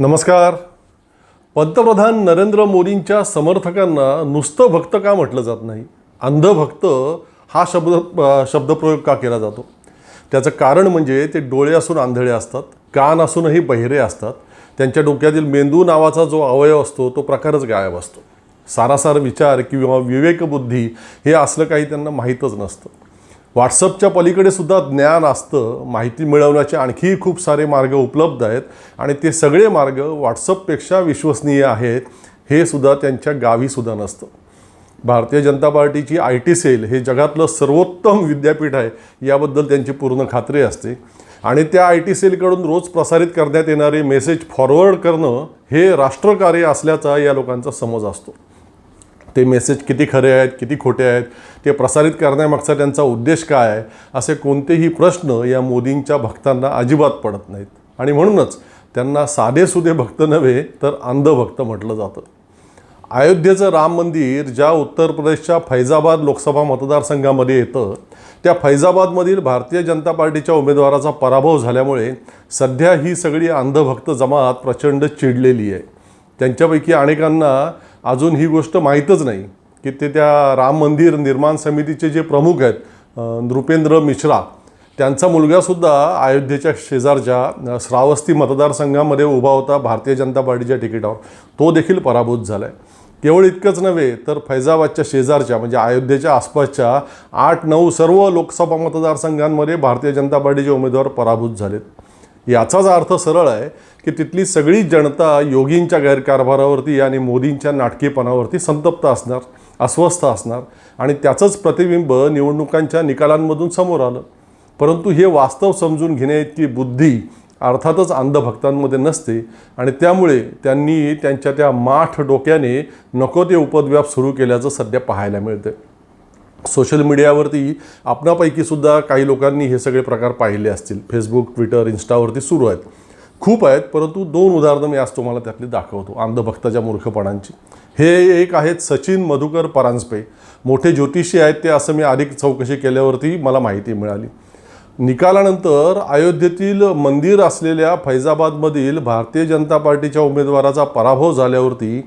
नमस्कार. पंतप्रधान नरेंद्र मोदींच्या समर्थकांना नुसतं भक्त का म्हटलं जात नाही? अंधभक्त हा शब्द शब्दप्रयोग का केला जातो? त्याचं कारण म्हणजे ते डोळे असून आंधळे असतात कान असूनही बहिरे असतात. त्यांच्या डोक्यातील मेंदू नावाचा जो अवयव असतो तो प्रकारच गायब असतो. सारासार विचार किंवा विवेकबुद्धी हे असलं काही त्यांना माहीतच नसतं. व्हॉट्सअपच्या पलीकडे सुद्धा ज्ञान असतं माहिती मिळवण्याचे आणखी खूप सारे मार्ग उपलब्ध आहेत आणि ते सगळे मार्ग व्हॉट्सअपपेक्षा विश्वसनीय आहेत हे सुद्धा त्यांच्या गावीसुद्धा नसतं. भारतीय जनता पार्टीची आय टी सेल हे जगातलं सर्वोत्तम विद्यापीठ आहे याबद्दल त्यांची पूर्ण खात्री असते. आणि त्या आय टी सेलकडून रोज प्रसारित करण्यात येणारे मेसेज फॉरवर्ड करणं हे राष्ट्रकार्य असल्याचा या लोकांचा समज असतो. ते मेसेज किती खरे आहेत किती खोटे आहेत ते प्रसारित करण्यामागचा त्यांचा उद्देश काय आहे असे कोणतेही प्रश्न या मोदींच्या भक्तांना अजिबात पडत नाहीत. आणि म्हणूनच त्यांना साधेसुधे भक्त नव्हे तर अंधभक्त म्हटलं जातं. अयोध्येचं राम मंदिर ज्या उत्तर प्रदेशच्या फैजाबाद लोकसभा मतदारसंघामध्ये येतं त्या फैजाबादमधील भारतीय जनता पार्टीच्या उमेदवाराचा पराभव झाल्यामुळे सध्या ही सगळी अंधभक्त जमात प्रचंड चिडलेली आहे. त्यांच्यापैकी अनेकांना अजून ही गोष्ट माहीतच नाही की ते त्या राम मंदिर निर्माण समितीचे जे प्रमुख आहेत नृपेंद्र मिश्रा त्यांचा मुलगासुद्धा अयोध्येच्या शेजारच्या श्रावस्ती मतदारसंघामध्ये उभा होता भारतीय जनता पार्टीच्या तिकिटावर तो देखील पराभूत झाला आहे केवळ इतकंच नव्हे तर फैजाबादच्या शेजारच्या म्हणजे अयोध्येच्या आसपासच्या आठ नऊ सर्व लोकसभा मतदारसंघांमध्ये भारतीय जनता पार्टीचे उमेदवार पराभूत झालेत. याचाच अर्थ सरळ आहे की तिथली सगळी जनता योगींच्या गैरकारभारावरती आणि मोदींच्या नाटकीपणावरती संतप्त असणार अस्वस्थ असणार आणि त्याचंच प्रतिबिंब निवडणुकांच्या निकालांमधून समोर आलं. परंतु हे वास्तव समजून घेण्याइतकी बुद्धी अर्थातच अंधभक्तांमध्ये नसते आणि त्यामुळे त्यांनी त्यांच्या त्या माठ डोक्याने नको ते उपद्व्याप सुरू केल्याचं सध्या पाहायला मिळतं सोशल मीडियावरती आपणापैकी सुद्धा काही लोकांनी हे सगळे प्रकार पाहिले असतील. फेसबुक ट्विटर इन्स्टावरती सुरू आहेत. खूप आहेत परंतु दोन उदाहरणं मी आज तुम्हाला त्यातली दाखवतो. अंधभक्ताच्या मूर्खपणांची. हे एक आहेत सचिन मधुकर परांजपे. मोठे ज्योतिषी आहेत ते असं मी अधिक चौकशी केल्यावरती मला माहिती मिळाली. निकालानंतर अयोध्येतील मंदिर असलेल्या फैजाबादमधील भारतीय जनता पार्टीच्या उमेदवाराचा पराभव झाल्यावरती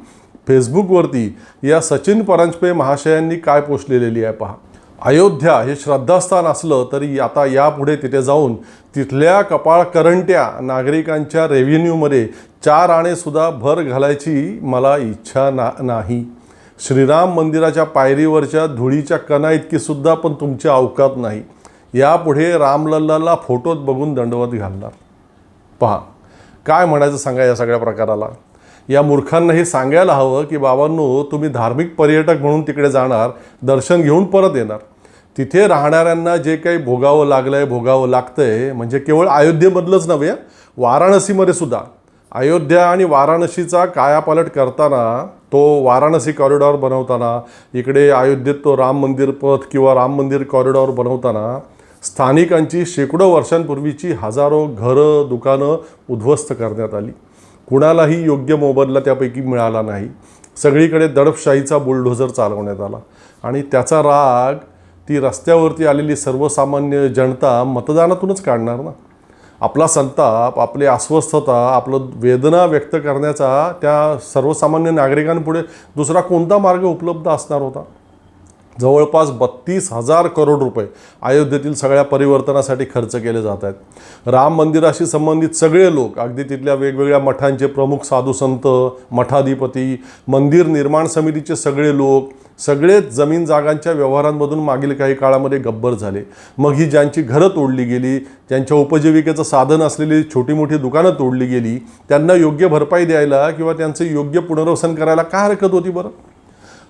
फेसबुकवरती या सचिन परांजपे महाशयांनी काय पोस्ट लिहिलेली आहे पहा. अयोध्या हे श्रद्धास्थान असलं तरी आता यापुढे तिथे जाऊन तिथल्या कपाळ करंट्या नागरिकांच्या रेव्हेन्यूमध्ये चार आणेसुद्धा भर घालायची मला इच्छा ना नाही. श्रीराम मंदिराच्या पायरीवरच्या धुळीच्या कणा इतकीसुद्धा पण तुमच्या अवकात नाही. यापुढे रामलल्लाला फोटोत बघून दंडवत घालणार. पहा. काय म्हणायचं सांगा या सगळ्या प्रकाराला? या मूर्खांना हे सांगायला हवं की बाबांनो तुम्ही धार्मिक पर्यटक म्हणून तिकडे जाणार दर्शन घेऊन परत येणार. तिथे राहणाऱ्यांना जे काही भोगावं लागलं आहे भोगावं लागतं आहे म्हणजे केवळ अयोध्येमधलंच नव्हे वाराणसीमध्ये सुद्धा. अयोध्या आणि वाराणसीचा कायापालट करताना तो वाराणसी कॉरिडॉर बनवताना इकडे अयोध्येत तो राम मंदिर पथ किंवा राम मंदिर कॉरिडॉर बनवताना स्थानिकांची शेकडो वर्षांपूर्वीची हजारो घरं दुकानं उद्ध्वस्त करण्यात आली. कुणालाही योग्य मोबदला त्यापैकी मिळाला नाही. सगळीकडे दडपशाहीचा बुलडोझर चालवण्यात आला. आणि त्याचा राग ती रस्त्यावरती आलेली सर्वसामान्य जनता मतदानातूनच काढणार ना? आपला संताप आपली अस्वस्थता आपलं वेदना व्यक्त करण्याचा त्या सर्वसामान्य नागरिकांपुढे दुसरा कोणता मार्ग उपलब्ध असणार होता? जवळपास बत्तीस हजार करोड रुपये अयोध्येतील सगळ्या परिवर्तनासाठी खर्च केले जात आहेत. राम मंदिराशी संबंधित सगळे लोक अगदी तिथल्या वेगवेगळ्या मठांचे प्रमुख साधू संत मठाधिपती मंदिर निर्माण समितीचे सगळे लोक सगळेच जमीन जागांच्या व्यवहारांमधून मागील काही काळामध्ये गब्बर झाले. मग ही ज्यांची घरं तोडली गेली ज्यांच्या उपजीविकेचं साधन असलेली छोटी मोठी दुकानं तोडली गेली त्यांना योग्य भरपाई द्यायला किंवा त्यांचं योग्य पुनर्वसन करायला काय हरकत होती बरं?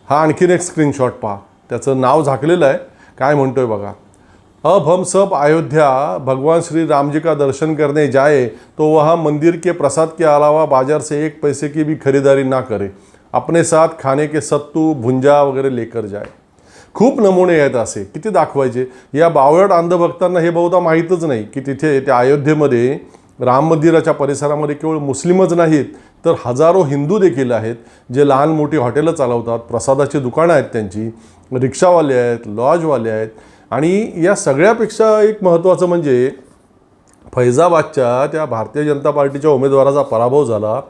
हा आणखीन एक स्क्रीनशॉट पहा. त्याचं नाव झाकलेलं आहे. काय म्हणतोय बघा. अब हम सब अयोध्या भगवान श्री राम जी का दर्शन करने जाए तो वहाँ मंदिर के प्रसाद के अलावा बाजार से एक पैसे की भी खरीदारी ना करे। अपने साथ खाने के सत्तू भुंजा वगैरे लेकर जाय खूप नमुने आहेत असे. किती दाखवायचे? या बावळट अंधभक्तांना हे बहुधा माहीतच नाही की तिथे त्या अयोध्येमध्ये राम मंदिराच्या परिसरामध्ये केवळ मुस्लिमच नाहीत तर हजारो हिंदू देखील आहेत जे लहान मोठी हॉटेलं चालवतात प्रसादाची दुकानं आहेत त्यांची. रिक्षावाले आहेत लॉजवाले आहेत. आणि या सगळ्यापेक्षा एक महत्त्वाचं म्हणजे फैजाबादच्या त्या भारतीय जनता पार्टीच्या उमेदवाराचा पराभव झाला.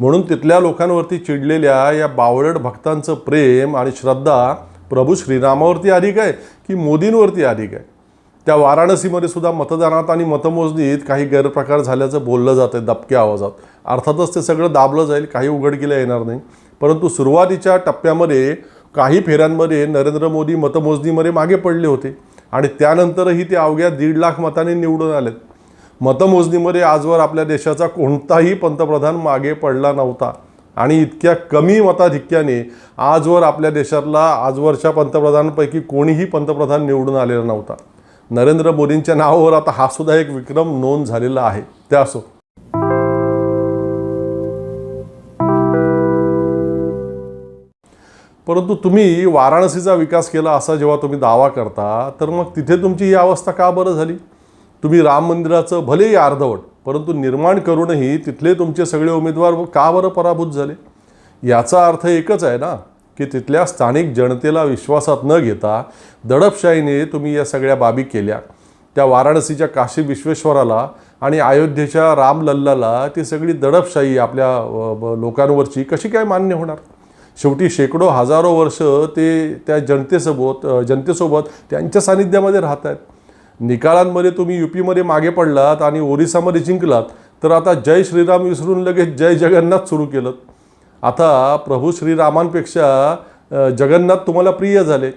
म्हणून तिथल्या लोकांवरती चिडलेल्या या बावळट भक्तांचं प्रेम आणि श्रद्धा प्रभू श्रीरामावरती अधिक आहे की मोदींवरती अधिक आहे? त्या वाराणसीमध्ये सुद्धा मतदानात आणि मतमोजणीत काही गैरप्रकार झाल्याचं बोललं जातं आहे दबक्या आवाजात. अर्थातच ते सगळं दाबलं जाईल काही उघडकीला येणार नाही. परंतु सुरुवातीच्या टप्प्यामध्ये काही फेऱ्यांमध्ये नरेंद्र मोदी मतमोजणीमध्ये मागे पडले होते. आणि त्यानंतरही ते अवघ्या दीड लाख मतांनी निवडून आलेत. मतमोजणीमध्ये आजवर आपल्या देशाचा कोणताही पंतप्रधान मागे पडला नव्हता. आणि इतक्या कमी मताधिक्याने आजवर आपल्या देशातला आजवरच्या पंतप्रधानांपैकी कोणीही पंतप्रधान निवडून आलेला नव्हता. नरेंद्र मोदींच्या नावावर आता हा सुद्धा एक विक्रम नोंद झालेला आहे. त्या असो परंतु तुम्ही वाराणसीचा विकास केला असा जेव्हा तुम्ही दावा करता तर मग तिथे तुमची ही अवस्था का बरं झाली? तुम्ही राम मंदिराचं भलेही अर्धवट परंतु निर्माण करूनही तिथले तुमचे सगळे उमेदवार का बरं पराभूत झाले? याचा अर्थ एकच आहे ना की तिथल्या स्थानिक जनतेला विश्वासात न घेता दडपशाहीने तुम्ही या सगळ्या बाबी केल्या. त्या वाराणसीच्या काशी विश्वेश्वराला आणि अयोध्येच्या रामलल्लाला ती सगळी दडपशाही आपल्या लोकांवरची कशी काय मान्य होणार? शेवटी शेकडो हजारो वर्ष ते त्या जनतेसोबत जनतेसोबत त्यांच्या सानिध्यामध्ये राहत आहेत. निकालांमध्ये तुम्ही युपीमध्ये मागे पडलात आणि ओरिसामध्ये जिंकलात तर आता जय श्रीराम विसरून लगेच जय जगन्नाथ सुरू केलं. आता प्रभू श्रीरामांपेक्षा जगन्नाथ तुम्हाला प्रिय झाले.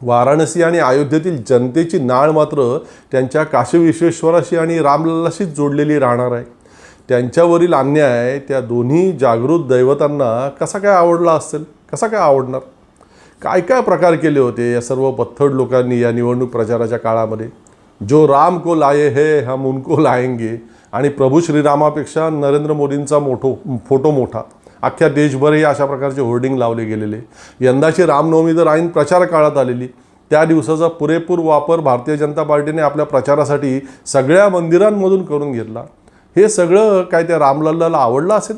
वाराणसी आणि अयोध्येतील जनतेची नाळ मात्र त्यांच्या काशी विश्वेश्वराशी आणि रामलल्लाशीच जोडलेली राहणार आहे. त्यांच्यावरील अन्याय त्या दोन्ही जागृत दैवतांना कसा काय आवडला असेल? कसा काय आवडणार? काय काय प्रकार केले होते या सर्व पत्थड लोकांनी या निवडणूक प्रचाराच्या काळामध्ये? जो राम को लाये हे हम उनको लाएंगे आणि प्रभू श्रीरामापेक्षा नरेंद्र मोदींचा मोठो फोटो मोठा. अख्ख्या देशभरही अशा प्रकारचे होर्डिंग लावले गेलेले. यंदाची रामनवमी तर ऐन प्रचार काळात आलेली त्या दिवसाचा पुरेपूर वापर भारतीय जनता पार्टीने आपल्या प्रचारासाठी सगळ्या मंदिरांमधून करून घेतला. हे सगळं काय त्या रामलल्लाला आवडलं असेल?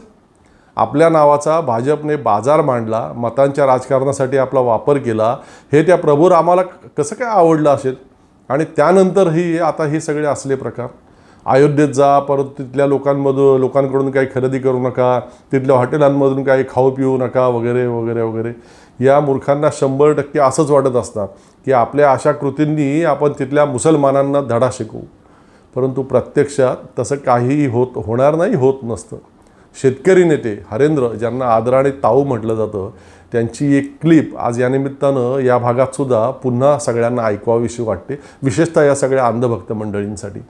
आपल्या नावाचा भाजपने बाजार मांडला मतांच्या राजकारणासाठी आपला वापर केला हे त्या प्रभू रामाला कसं काय आवडलं असेल? आणि त्यानंतरही आता हे सगळे असले प्रकार. अयोध्येत जा परत तिथल्या लोकांमधून लोकांकडून काही खरेदी करू नका तिथल्या हॉटेलांमधून काही खाऊ पिऊ नका वगैरे वगैरे वगैरे. या मूर्खांना शंभर टक्के असंच वाटत असतं की आपल्या अशा कृतींनी आपण तिथल्या मुसलमानांना धडा शिकवू. परंतु प्रत्यक्षात तसं काहीही होत होणार नाही होत नसतं. शेतकरी नेते हरेंद्र ज्यांना आदराने ताऊ म्हटलं जातं त्यांची एक क्लिप आज या निमित्तानं या भागात सुद्धा पुन्हा सगळ्यांना ऐकवावीशी वाटते. विशेषतः या सगळ्या अंधभक्त मंडळींसाठी.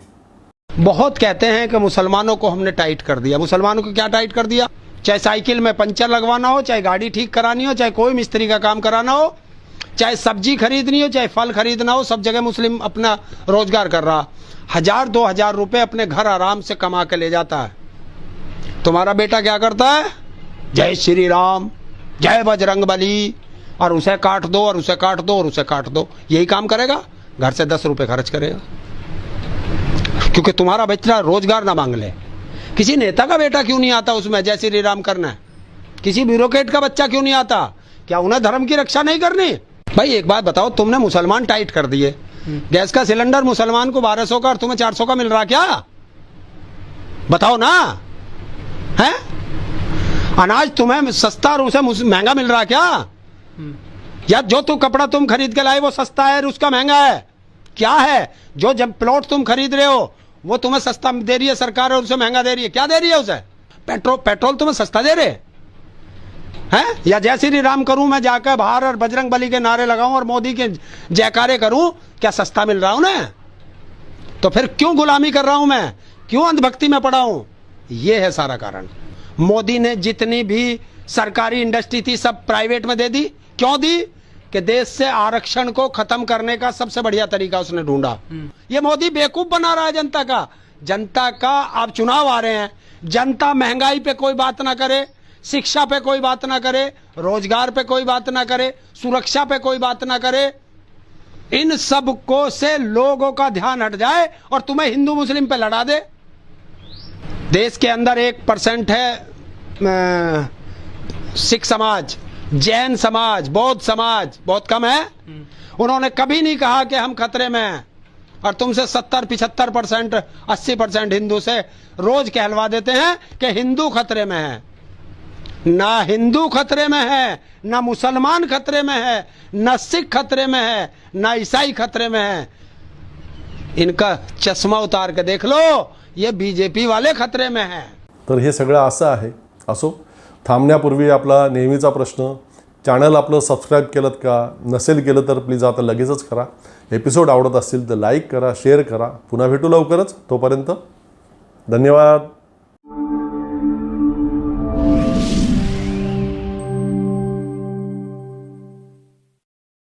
बहुत कहते हैं कि मुसलमानों को हमने टाइट कर दिया। मुसलमानों को क्या टाइट कर दिया? चाहे साइकिल में पंचर लगवाना हो चाहे गाड़ी ठीक करानी हो चाहे कोई मिस्त्री का काम कराना हो चाहे सब्ज़ी खरीदनी हो, चाहे फल खरीदना हो, सब जगह मुस्लिम अपना रोज़गार कर रहा। हज़ार, दो हज़ार रुपए अपने घर आराम से कमा के ले जाता है। तुम्हारा बेटा क्या करता है? जय श्री राम, जय बजरंग बली, और उसे काट दो, और उसे काट दो, और उसे काट दो। यही काम करेगा? घर से दस रुपए खर्च करेगा। क्योंकि तुम्हारा बच्चा रोज़गार ना मांग ले। किसी नेता का बेटा क्यों नहीं आता उसमें, जय श्री राम करना है? किसी ब्यूरोक्रेट का बच्चा क्यों नहीं आता? क्या उन्हें धर्म की रक्षा नहीं करनी? भाई, एक बात बताओ, तुमने मुसलमान टाइट कर दिए। गैस का सिलेंडर मुसलमान को 1200 का और तुम्हें 400 का मिल रहा क्या? बताओ ना। है? अनाज तुम्हें सस्ता और उसे महँगा मिल रहा क्या? या जो तू कपड़ा तुम खरीद के लाए, वो सस्ता है और उसका महँगा है? क्या है? जो जब प्लॉट तुम खरीद रहे हो, वो तुम्हें सस्ता दे रही है सरकार और उसे महँगा दे रही है। क्या दे रही है उसे? पेट्रोल पेट्रोल तुम्हें सस्ता दे रहे? हैं या जय श्री राम करूँ मैं जाकर बाहर और बजरंग बली के नारे लगाऊँ और मोदी के जयकारे करूँ? क्या सस्ता मिल रहा उन्हें? तो फिर क्यों गुलामी कर रहा हूँ मैं? क्यों अंधभक्ति में पड़ा हूँ? ये है सारा कारण। मोदी ने जितनी भी सरकारी इंडस्ट्री थी सब प्राइवेट में दे दी। क्यों दी? कि देश से आरक्षण को खत्म करने का सबसे बढ़िया तरीका उसने ढूंढा। ये मोदी बेवकूफ़ बना रहा है जनता का। जनता का आप चुनाव आ रहे हैं। जनता महँगाई पे कोई बात ना करे। शिक्षा पे कोई बात ना करे, रोज़गार पे कोई बात ना करे, सुरक्षा पे कोई बात ना करे, इन सबको से लोगों का ध्यान हट जाए और तुम्हें हिंदू मुस्लिम पे लड़ा दे। देश के अंदर एक परसेंट है सिख समाज, जैन समाज, बौद्ध समाज, बहुत कम है। उन्होंने कभी नहीं कहा कि हम खतरे में हैं। और तुमसे सत्तर, पिछहत्तर परसेंट, अस्सी परसेंट हिंदू से रोज कहलवा देते हैं कि हिंदू खतरे में है। ना हिंदू खतरे में है ना मुसलमान खतरे में है ना सिख खतरे में है ना ईसाई खतरे में है। इनका चश्मा उतार के देख लो ये बीजेपी वाले खतरे में है। तर हे सगळं असं आहे असो थांबण्यापूर्वी आपला नेहमीचा प्रश्न चॅनल आपलं सबस्क्राईब केलं का नसेल केलं तर प्लीज आता लगेचच करा. एपिसोड आवडत असतील तर लाईक करा शेअर करा. पुन्हा भेटू लवकरच तोपर्यंत धन्यवाद.